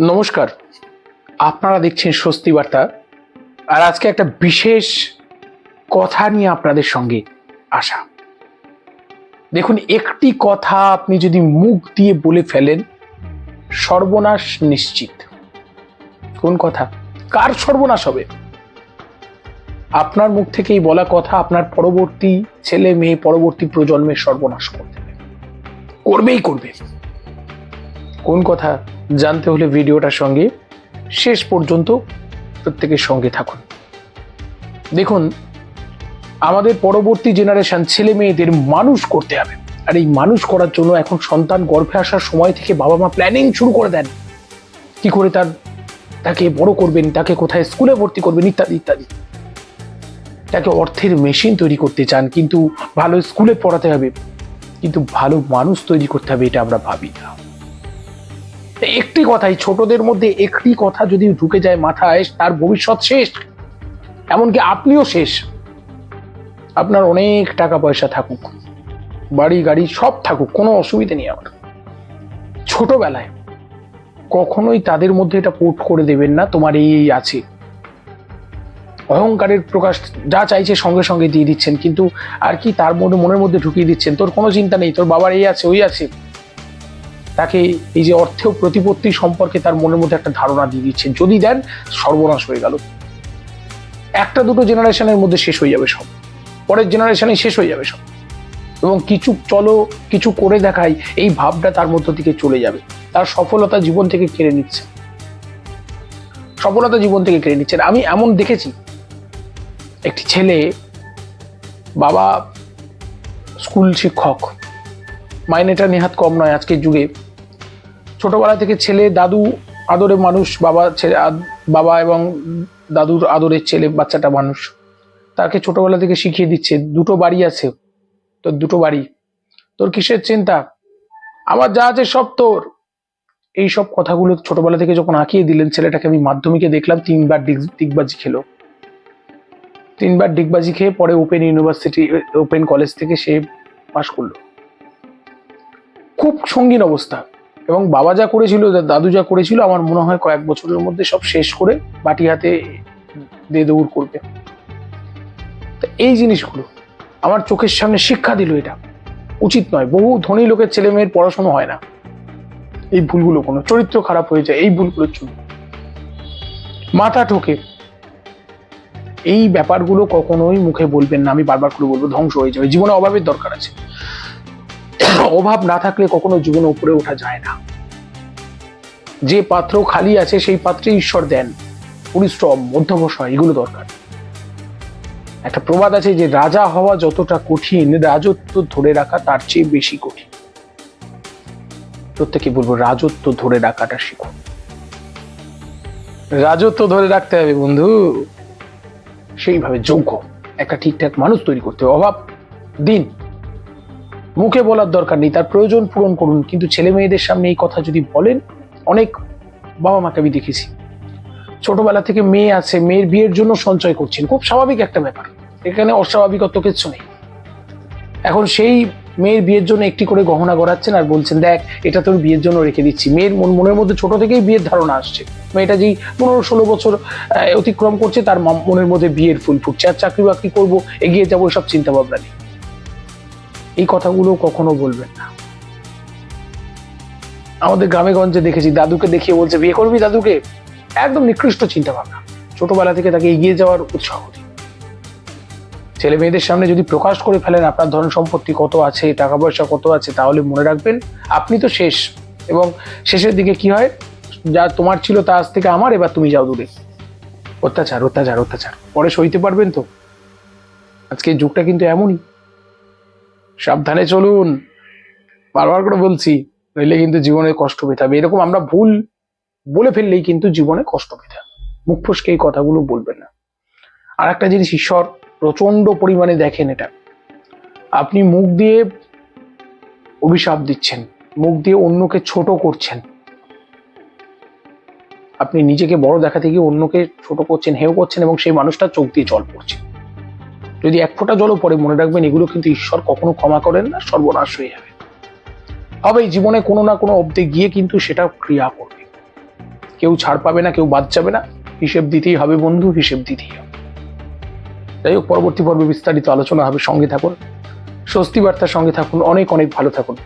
নমস্কার। আপনারা দেখছেন স্বস্তি বার্তা। আর আজকে একটা বিশেষ কথা নিয়ে আপনাদের সঙ্গে আসা। দেখুন, একটি কথা আপনি যদি মুখ দিয়ে বলে ফেলেন, সর্বনাশ নিশ্চিত। কোন কথা? কার সর্বনাশ হবে? আপনার মুখ থেকেই বলা কথা, আপনার পরবর্তী ছেলে মেয়ে, পরবর্তী প্রজন্মের সর্বনাশ করতে। হবে। করবেই করবে। কোন কথা জানতে হলে ভিডিওটার সঙ্গে শেষ পর্যন্ত প্রত্যেকের সঙ্গে থাকুন। দেখুন, আমাদের পরবর্তী জেনারেশন ছেলে মেয়েদের মানুষ করতে হবে। আর এই মানুষ করার জন্য এখন সন্তান গর্ভে আসার সময় থেকে বাবা মা প্ল্যানিং শুরু করে দেন। কি করে তার, তাকে বড় করবেন, তাকে কোথায় স্কুলে ভর্তি করবেন, ইত্যাদি ইত্যাদি। তাকে অর্থের মেশিন তৈরি করতে চান, কিন্তু ভালো স্কুলে পড়াতে হবে। কিন্তু ভালো মানুষ তৈরি করতে হবে, এটা আমরা ভাবি না। একটি কথাই, ছোটদের মধ্যে একটি কথা যদি ঢুকে যায় মাথায়, তার ভবিষ্যৎ শেষ, এমনকি আপনিও শেষ। আপনার অনেক টাকা পয়সা থাকুক, বাড়ি, গাড়ি সব থাকুক, কোনো অসুবিধা নেই আমার। ছোটবেলায় কখনোই তাদের মধ্যে এটা পোট করে দেবেন না, তোমার এই আছে। অহংকারের প্রকাশ যা চাইছে সঙ্গে সঙ্গে দিয়ে দিচ্ছেন, কিন্তু আর কি তার মনে, মনের মধ্যে ঢুকিয়ে দিচ্ছেন? তোর কোনো চিন্তা নেই, তোর বাবার এই আছে, ওই আছে। তাকে এই যে অর্থেও প্রতিপত্তি সম্পর্কে তার মনের মধ্যে একটা ধারণা দিয়ে দিচ্ছেন। যদি দেন, সর্বনাশ হয়ে গেল। একটা দুটো জেনারেশনের মধ্যে শেষ হয়ে যাবে সব। পরের জেনারেশনে শেষ হয়ে যাবে সব। এবং কিছু চলো, কিছু করে দেখাই, এই ভাবটা তার মধ্য থেকে চলে যাবে। তার সফলতা জীবন থেকে কেড়ে নিচ্ছে। সফলতা জীবন থেকে কেড়ে নিচ্ছেন আমি এমন দেখেছি, একটি ছেলে, বাবা, স্কুল শিক্ষক মাইনেটা নেহাত কম নয় আজকের যুগে। ছোটবেলা থেকে ছেলে দাদু আদরের মানুষ, বাবা ছেলে বাবা এবং দাদুর আদরের ছেলে, বাচ্চাটা মানুষ। তাকে ছোটবেলা থেকে শিখিয়ে দিচ্ছে, দুটো বাড়ি আছে, তোর দুটো বাড়ি। তোর কিসের চিন্তা? আমার যা আছে সব তোর। এই সব কথাগুলো ছোটবেলা থেকে যখন আঁকিয়ে দিলেন, ছেলেটাকে আমি মাধ্যমিকে দেখলাম, তিনবার ডিগ- ডিগবাজি খেলো। তিনবার ডিগবাজি খেয়ে পরে ওপেন ইউনিভার্সিটি, ওপেন কলেজ থেকে সে পাশ করল। খুব সঙ্গীন অবস্থা। এবং বাবা যা করেছিল, দাদু যা করেছিল, আমার মনে হয় কয়েক বছরের মধ্যে সব শেষ করে বাটি হাতে দিয়ে দৌড় করবে এই জিনিসগুলো, আমার চোখের সামনে শিক্ষা দিল এটা। উচিত নয়, বহু ধনী লোকের ছেলে মেয়ের পড়াশোনা হয় না। এই ভুলগুলো কোনো, চরিত্র খারাপ হয়ে যায়, এই ভুলগুলোর জন্য। মাথা ঠোকে, এই ব্যাপারগুলো কখনোই মুখে বলবেন না, আমি বারবার করে বলব, ধ্বংস হয়ে যাবে, জীবনে অভাবের দরকার আছে। অভাব না থাকলে কখনো জীবনে উপরে ওঠা যায় না। যে পাত্র খালি আছে, সেই পাত্রে ঈশ্বর দেন। পরিশ্রম, মধ্যবসয়, এগুলো দরকার। একটা প্রবাদ আছে যে, রাজা হওয়া যতটা কঠিন, রাজত্ব ধরে রাখা তার চেয়ে বেশি কঠিন। প্রত্যেকে বলব, রাজত্ব ধরে রাখাটা শিখো। রাজত্ব ধরে রাখতে হবে, বন্ধু। সেইভাবে যোগ্য। একটা ঠিকঠাক মানুষ তৈরি করতে হবে। অভাব দিন। মুখে বলার দরকার নেই, তার প্রয়োজন পূরণ করুন। কিন্তু ছেলে মেয়েদের সামনে এই কথা যদি বলেন, অনেক বাবা মাকে আমি দেখেছি। ছোটবেলা থেকে মেয়ে আছে, মেয়ের বিয়ের জন্য সঞ্চয় করছেন। খুব স্বাভাবিক একটা ব্যাপার। এখানে অস্বাভাবিকত্ব কিছু নেই। এখন সেই মেয়ের বিয়ের জন্য একটি করে গহনা গড়াচ্ছেন আর বলছেন, দেখ, এটা তোর বিয়ের জন্য রেখে দিচ্ছি। মেয়ের মন, মনের মধ্যে ছোট থেকেই বিয়ের ধারণা আসছে। মেয়েটা যেই পনেরো ষোলো বছর অতিক্রম করছে, তার মনের মধ্যে বিয়ের ফুল ফুটছে। আর চাকরি বাকরি করব, এগিয়ে যাব সব চিন্তা ভাবনা নেই। এই কথাগুলো কখনো বলবেন না। আমাদের গ্রামে গঞ্জে দেখেছি, দাদুকে দেখিয়ে বলছে, বিয়ে করবি দাদুকে? একদম নিকৃষ্ট চিন্তা ভাবনা ছোটবেলা থেকে তাকে এগিয়ে যাওয়ার উৎসাহ দিন ছেলে মেয়েদের সামনে যদি প্রকাশ করে ফেলেন, আপনার ধন সম্পত্তি কত আছে, টাকা পয়সা কত আছে, তাহলে মনে রাখবেন আপনি তো শেষ। এবং শেষের দিকে কি হয়? যা তোমার ছিল তা আজ থেকে আমার, এবার তুমি যাও দূরে। অত্যাচার অত্যাচার অত্যাচার। পরে সইতে পারবেন তো? আজকে যুগটা কিন্তু এমনই। সাবধানে চলুন। বারবার করে বলছি, নইলে কিন্তু জীবনে কষ্ট পেতে হবে। এরকম আমরা ভুল বলে ফেললেই কিন্তু জীবনে কষ্ট পেতে হবে। মুখ ফসকে এই কথাগুলো বলবেন না। আর একটা জিনিস, ঈশ্বর প্রচণ্ড পরিমাণে দেখেন এটা। আপনি মুখ দিয়ে অভিশাপ দিচ্ছেন, মুখ দিয়ে অন্যকে ছোট করছেন। আপনি নিজেকে বড় দেখাতে গিয়ে অন্যকে ছোট করছেন হেও করছেন এবং সেই মানুষটা চোখ দিয়ে জল পড়ছে। যদি এক ফোঁটা জলও পরে মনে রাখবেন এগুলো কিন্তু ঈশ্বর কখনো ক্ষমা করেন না, সর্বনাশ হয়ে যাবে। তবে জীবনে কোনো না কোনো অব্দে গিয়ে কিন্তু সেটা ক্রিয়া করবে। কেউ ছাড় পাবে না, কেউ বাদ যাবে না। হিসেব দিতেই হবে বন্ধু, হিসেব দিতেই হবে। যাই হোক, পরবর্তী পর্বে বিস্তারিত আলোচনা হবে। সঙ্গে থাকুন। স্বস্তি বার্তার সঙ্গে থাকুন। অনেক অনেক ভালো থাকুন।